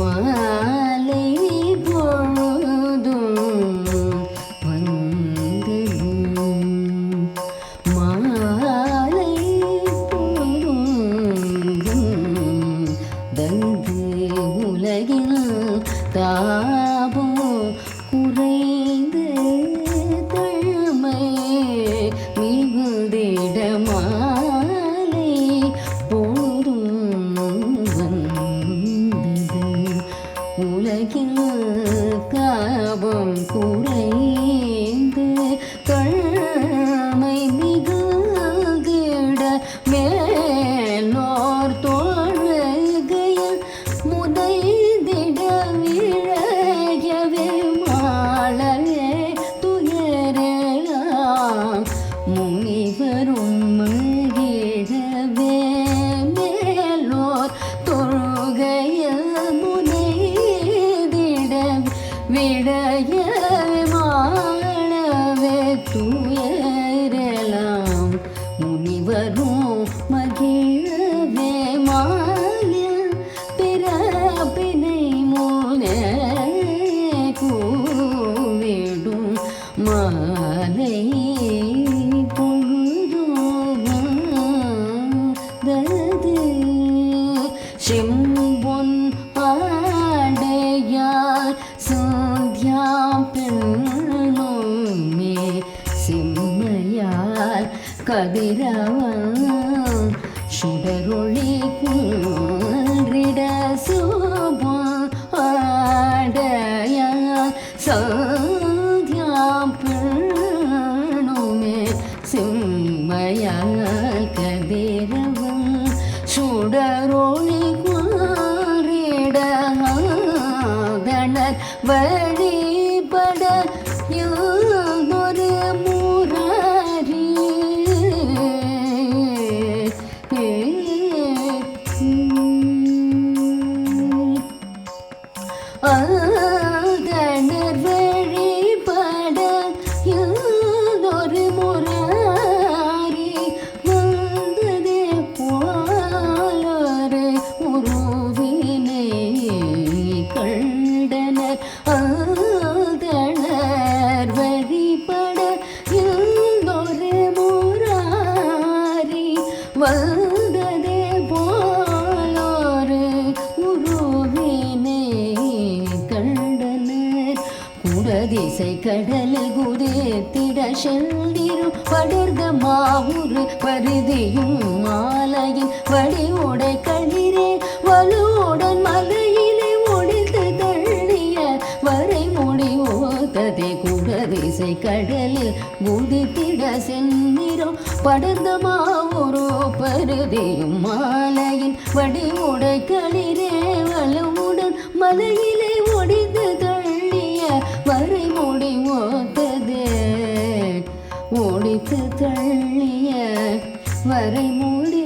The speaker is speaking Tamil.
மாலை பொழுதும் வந்ததும் மாலை பொழுதும் தந்து உலகில் தாபம் உலகின் காபம் குறைந்து சந்தியாம் பெண்ணுமே செம்மையால் கதிரவன் சுடரொளி குன்றிட சுபம் ஆடையார் பெண்ணுமே கதிரவன் சுடரொளி வழி குடதிசை கடலில் குதித்திட செல்லிரும் படர்ந்த மாவுரு பருதியும் மாலையின் வடிவுடை களிரே வலுவுடன் மலையிலே ஒழித்து தள்ளிய வரை முடி ஓத்ததே குடதிசை கடலில் குதித்திட செல்லிரும் படர்ந்த மாவுரு பருதியும் மாலையின் வடிவுடை களிரே வலுவுடன் மலையில் வள்ளிய வரை மூடி